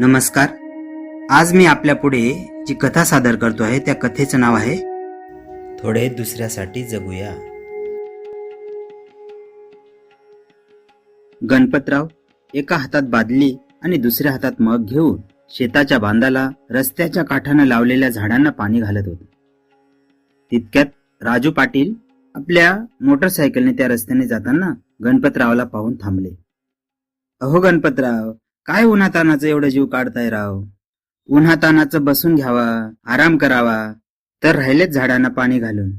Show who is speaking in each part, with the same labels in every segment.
Speaker 1: नमस्कार. आज मी आपल्या पुढे जी कथा सादर करतो आहे त्या कथेचं नाव आहे थोडे दुसऱ्यासाठी जगूया. गणपतराव एका हातात बादली आणि दुसऱ्या हातात मग घेऊन शेताच्या बांधाला रस्त्याच्या काठानं लावलेल्या झाडांना पाणी घालत होते. तितक्यात राजू पाटील आपल्या मोटरसायकलने त्या रस्त्याने जाताना गणपतरावला पाहून थांबले. अहो गणपतराव काय उन्हातानाचं एवढं जीव काढताय राव? उन्हातानाचं बसून घ्यावा आराम करावा तर राहिलेच झाडांना पाणी घालून.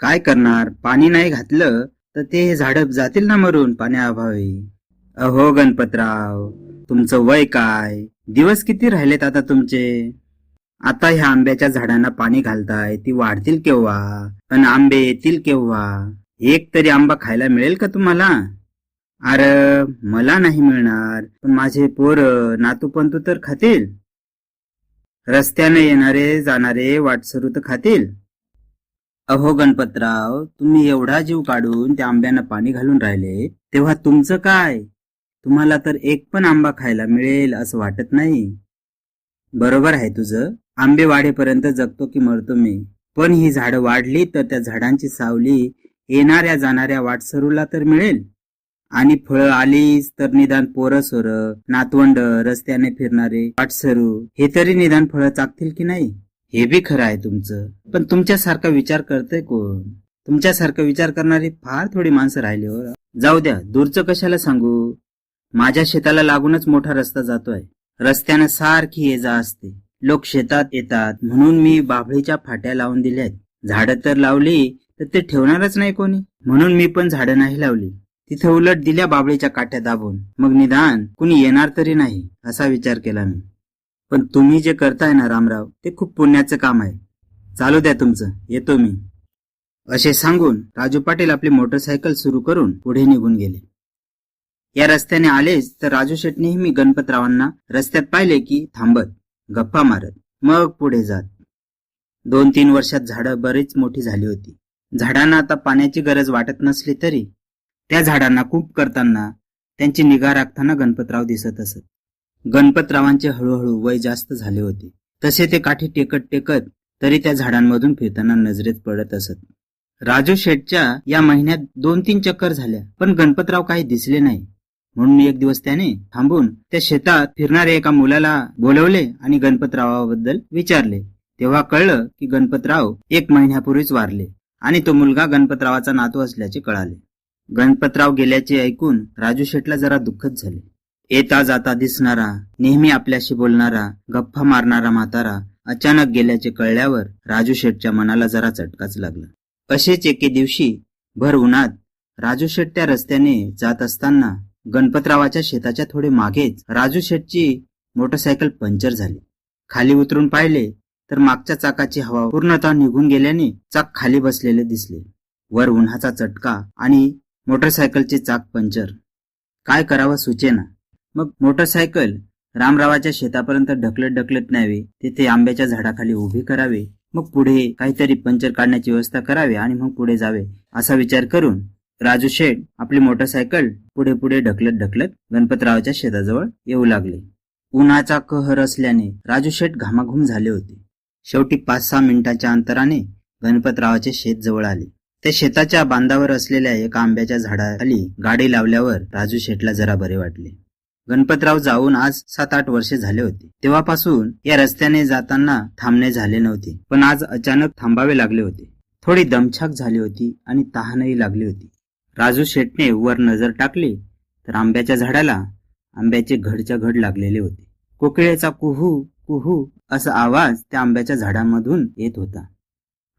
Speaker 1: काय करणार? पाणी नाही घातलं तर ते झाड जातील ना मरून पाण्याअभावी अहो गणपतराव तुमचं वय काय? दिवस किती राहिलेत आता तुमचे? आता ह्या आंब्याच्या झाडांना पाणी घालताय ती वाढतील केव्हा? पण आंबे येतील केव्हा? एक तरी आंबा खायला मिळेल का तुम्हाला? अरे मला नाही मिळणार. पण माझे पोर नातूपंतू तर खातील. रस्त्याने येणारे जाणारे वाटसरू तर खातील. अहो गणपतराव तुम्ही एवढा जीव काढून त्या आंब्यांना पाणी घालून राहिले तेव्हा तुमचं काय? तुम्हाला तर एक पण आंबा खायला मिळेल असं वाटत नाही. बरोबर आहे तुझं. आंबे वाढेपर्यंत जगतो की मरतो मी. पण ही झाडं वाढली तर त्या झाडांची सावली येणाऱ्या जाणाऱ्या वाटसरूला तर मिळेल. आणि फळं आलीच तर निदान पोरं सोर नातवंड रस्त्याने फिरणारे पाठसरू हे तरी निदान फळं चाकतील की नाही? हे बी खरं आहे तुमचं. पण तुमच्यासारखा विचार करतय कोण? तुमच्यासारखा विचार करणारी फार थोडी माणसं राहिली हो. जाऊ द्या दूरचं कशाला सांगू? माझ्या शेताला लागूनच मोठा रस्ता जातोय. रस्त्यानं सारखी ये जा असते. लोक शेतात येतात म्हणून मी बाभळीच्या फाट्या लावून दिल्या आहेत झाडं तर लावली तर ते ठेवणारच नाही कोणी. म्हणून मी पण झाडं नाही लावली. तिथे उलट दिल्या बाबळीच्या काठ्या दाबून. मग निदान कुणी येणार तरी नाही असा विचार केला मी. पण तुम्ही जे करताय ना रामराव ते खूप पुण्याचं काम आहे. चालू द्या तुमचं येतो मी. असे सांगून राजू पाटील आपली मोटरसायकल सुरू करून पुढे निघून गेले. या रस्त्याने आलेच तर राजू शेटनेही नेहमी गणपतरावांना रस्त्यात पाहिले की थांबत गप्पा मारत मग पुढे जात. दोन तीन वर्षात झाडं बरीच मोठी झाली होती. झाडांना आता पाण्याची गरज वाटत नसली तरी त्या झाडांना कूप करताना त्यांची निगा राखताना गणपतराव दिसत असत. गणपतरावांचे हळूहळू वय जास्त झाले होते. तसे ते काठी टेकत टेकत तरी त्या झाडांमधून फिरताना नजरेत पडत असत. राजू शेठच्या या महिन्यात दोन तीन चक्कर झाल्या पण गणपतराव काही दिसले नाही. म्हणून एक दिवस त्याने थांबून त्या शेतात फिरणाऱ्या एका मुलाला बोलवले आणि गणपतरावाबद्दल विचारले. तेव्हा कळलं की गणपतराव एक महिन्यापूर्वीच वारले आणि तो मुलगा गणपतरावाचा नातू असल्याचे कळाले. गणपतराव गेल्याचे ऐकून राजू शेटला जरा दुःखच झाले. येता जाता दिसणारा नेहमी आपल्याशी बोलणारा गप्पा मारणारा म्हातारा अचानक गेल्याचे कळल्यावर राजू शेठच्या मनाला जरा चटकाच लागला. असेच एके दिवशी भर उन्हात राजू शेठ त्या रस्त्याने जात असताना गणपतरावाच्या शेताच्या थोडे मागेच राजू शेठची मोटरसायकल पंक्चर झाली. खाली उतरून पाहिले तर मागच्या चाकाची हवा पूर्णतः निघून गेल्याने चाक खाली बसलेले दिसले. वर उन्हाचा चटका आणि मोटरसायकलचे चाक पंक्चर काय करावं सुचेना. मग मोटरसायकल रामरावाच्या शेतापर्यंत ढकलत ढकलत न्यावी तिथे आंब्याच्या झाडाखाली उभी करावी मग पुढे काहीतरी पंचर काढण्याची व्यवस्था करावी आणि मग पुढे जावे असा विचार करून राजू शेठ आपली मोटरसायकल पुढे पुढे ढकलत ढकलत गणपतरावाच्या शेताजवळ येऊ लागले. उन्हाचा कहर असल्याने राजू शेठ घामाघूम झाले होते. शेवटी पाच सहा मिनिटाच्या अंतराने गणपतरावाचे शेत जवळ आले. त्या शेताच्या बांधावर असलेल्या एका आंब्याच्या झाडाखाली गाडी लावल्यावर राजू शेठला जरा बरे वाटले. गणपतराव जाऊन आज सात आठ वर्षे झाले होते. तेव्हापासून या रस्त्याने जाताना थांबणे झाले नव्हते पण आज अचानक थांबावे लागले होते. थोडी दमछाक झाली होती आणि तहानही लागली होती. राजू शेटने वर नजर टाकली तर आंब्याच्या झाडाला आंब्याचे घडच्या घड लागलेले होते. कोकिळेचा कुहू कुहू असा आवाज त्या आंब्याच्या झाडामधून येत होता.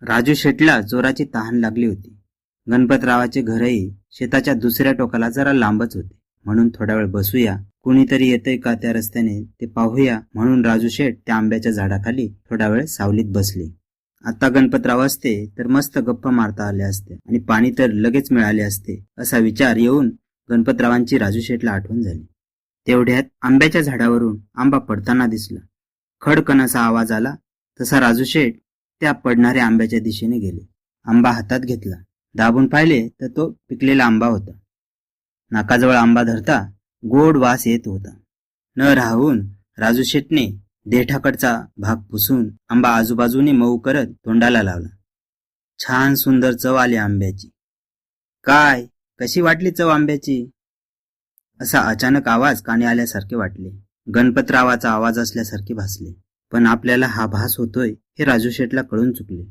Speaker 1: राजू शेठला जोराची तहान लागली होती. गणपतरावाचे घरही शेताच्या दुसऱ्या टोकाला जरा लांबच होते. म्हणून थोडा वेळ बसूया. कुणीतरी येतंय का त्या रस्त्याने ते पाहूया. म्हणून राजू शेठ त्या आंब्याच्या झाडाखाली थोडा वेळ सावलीत बसले. आता गणपतराव असते तर मस्त गप्पा मारता आले असते आणि पाणी तर लगेच मिळाले असते असा विचार येऊन गणपतरावांची राजू शेठला आठवण झाली. तेवढ्यात आंब्याच्या झाडावरून आंबा पडताना दिसला. खडकणाचा आवाज आला. तसा राजू शेठ त्या पडणाऱ्या आंब्याच्या दिशेने गेले. आंबा हातात घेतला. दाबून पाहिले तर तो पिकलेला आंबा होता. नाकाजवळ आंबा धरता गोड वास येत होता. न राहून राजू शेटने देठाकडचा भाग पुसून आंबा आजूबाजूने मऊ करत तोंडाला लावला. छान सुंदर चव आली आंब्याची. काय? कशी वाटली चव आंब्याची? असा अचानक आवाज काने आल्यासारखे वाटले. गणपतरावाचा आवाज असल्यासारखे भासले. पण आपल्याला हा भास होतोय हे राजू शेठला कळून चुकले.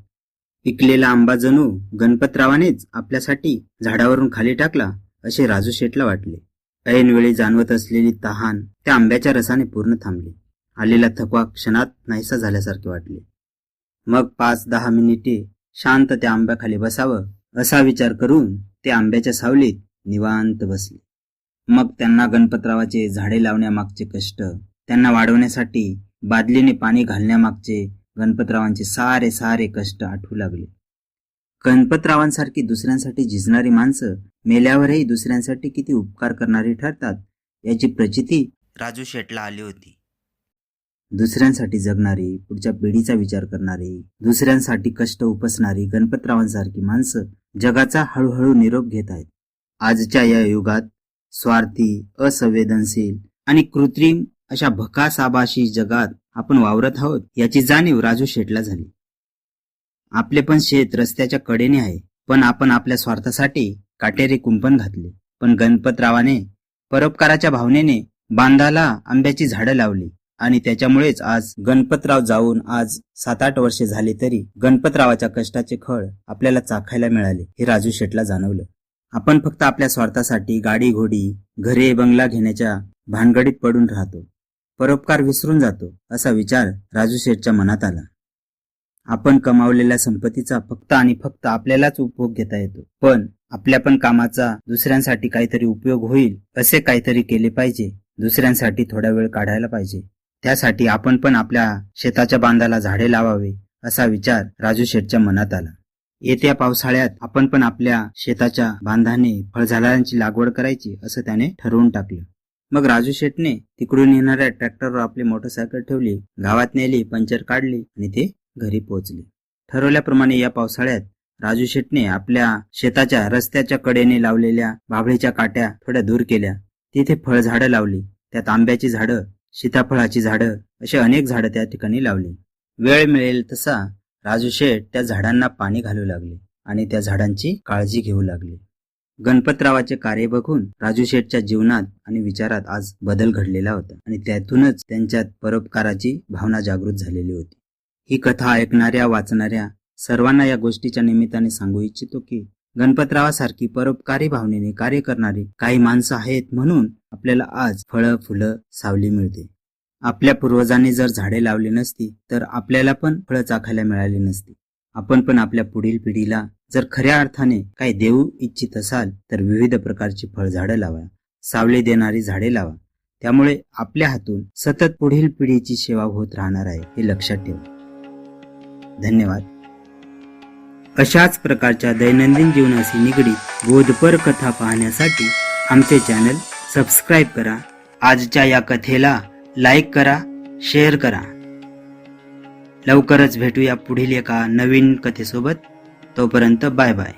Speaker 1: पिकलेला आंबा जणू गणपतरावानेच आपल्यासाठी झाडावरून खाली टाकला असे राजू शेठला वाटले. ऐनवेळी जाणवत असलेली तहान त्या आंब्याच्या रसाने पूर्ण थांबली. आलेला थकवा क्षणात नाहीसा झाल्यासारखे वाटले. मग पाच दहा मिनिटे शांत त्या आंब्याखाली बसावं असा विचार करून ते आंब्याच्या सावलीत निवांत बसले. मग त्यांना गणपतरावाचे झाडे लावण्यामागचे कष्ट त्यांना वाढवण्यासाठी बादलीने पाणी घालण्यामागचे गणपतरावांचे सारे सारे कष्ट आठवू लागले. गणपतरावांसारखी दुसऱ्यांसाठी झिजणारी माणसं मेल्यावरही दुसऱ्यांसाठी किती उपकार करणारी ठरतात याची प्रचिती राजू शेटला आली होती. दुसऱ्यांसाठी जगणारी पुढच्या पिढीचा विचार करणारी दुसऱ्यांसाठी कष्ट उपसणारी गणपतरावांसारखी माणसं जगाचा हळूहळू निरोप घेत आहेत. आजच्या या युगात स्वार्थी असंवेदनशील आणि कृत्रिम अशा भकासाबाशी जगात आपण वावरत आहोत याची जाणीव राजू शेटला झाली. आपले पण शेत रस्त्याच्या कडेने आहे पण आपण आपल्या स्वार्थासाठी काटेरी कुंपण घातले. पण गणपतरावाने परोपकाराच्या भावनेने बांधाला आंब्याची झाडं लावली आणि त्याच्यामुळेच आज गणपतराव जाऊन आज सात आठ वर्षे झाली तरी गणपतरावाच्या कष्टाचे खळ आपल्याला चाखायला मिळाले हे राजू शेटला जाणवलं. आपण फक्त आपल्या स्वार्थासाठी गाडी घोडी घरे बंगला घेण्याच्या भानगडीत पडून राहतो. परोपकार विसरून जातो असा विचार राजू शेठच्या मनात आला. आपण कमावलेल्या संपत्तीचा फक्त आणि फक्त आपल्यालाच उपभोग घेता येतो. पण आपल्या पण कामाचा दुसऱ्यांसाठी काहीतरी उपयोग होईल असे काहीतरी केले पाहिजे दुसऱ्यांसाठी थोडा वेळ काढायला पाहिजे. त्यासाठी आपण पण आपल्या शेताच्या बांधाला झाडे लावावे असा विचार राजू शेठच्या मनात आला. येत्या पावसाळ्यात आपण पण आपल्या शेताच्या बांधाने फळझाडांची लागवड करायची असं त्याने ठरवून टाकलं. मग राजू शेठने तिकडून येणाऱ्या ट्रॅक्टरवर आपली मोटरसायकल ठेवली गावात नेली पंचर काढली आणि ते घरी पोहोचले. ठरवल्याप्रमाणे या पावसाळ्यात राजू शेठने आपल्या शेताच्या रस्त्याच्या कडेने लावलेल्या बाभळीच्या काट्या थोड्या दूर केल्या. तिथे फळझाडं लावली त्यात आंब्याची झाडं सीताफळाची झाडं अशी अनेक झाडं त्या ठिकाणी लावली. वेळ मिळेल तसा राजू शेठ त्या झाडांना पाणी घालू लागले आणि त्या झाडांची काळजी घेऊ लागले. गणपतरावाचे कार्य बघून राजू शेठच्या जीवनात आणि विचारात आज बदल घडलेला होता आणि त्यातूनच त्यांच्यात परोपकाराची भावना जागृत झालेली होती. ही कथा ऐकणाऱ्या वाचणाऱ्या सर्वांना या गोष्टीच्या निमित्ताने सांगू इच्छितो की गणपतरावासारखी परोपकारी भावनेने कार्य करणारी काही माणसं आहेत म्हणून आपल्याला आज फळं फुलं सावली मिळते. आपल्या पूर्वजांनी जर झाडे लावली नसती तर आपल्याला पण फळं चाखायला मिळाली नसती. आपण पण आपल्या पुढील पिढीला जर खऱ्या अर्थाने काही देऊ इच्छित असाल तर विविध प्रकारची फळझाडं लावा सावली देणारी झाडे लावा. त्यामुळे आपल्या हातून सतत पुढील पिढीची सेवा होत राहणार आहे हे लक्षात ठेवा. धन्यवाद. अशाच प्रकारच्या दैनंदिन जीवनाशी निगडीत बोधपर कथा पाहण्यासाठी आमचे चॅनल सबस्क्राईब करा. आजच्या या कथेला लाईक करा शेअर करा. लवकरच भेटूया पुढील एका नवीन कथेसोबत. तोपर्यंत बाय बाय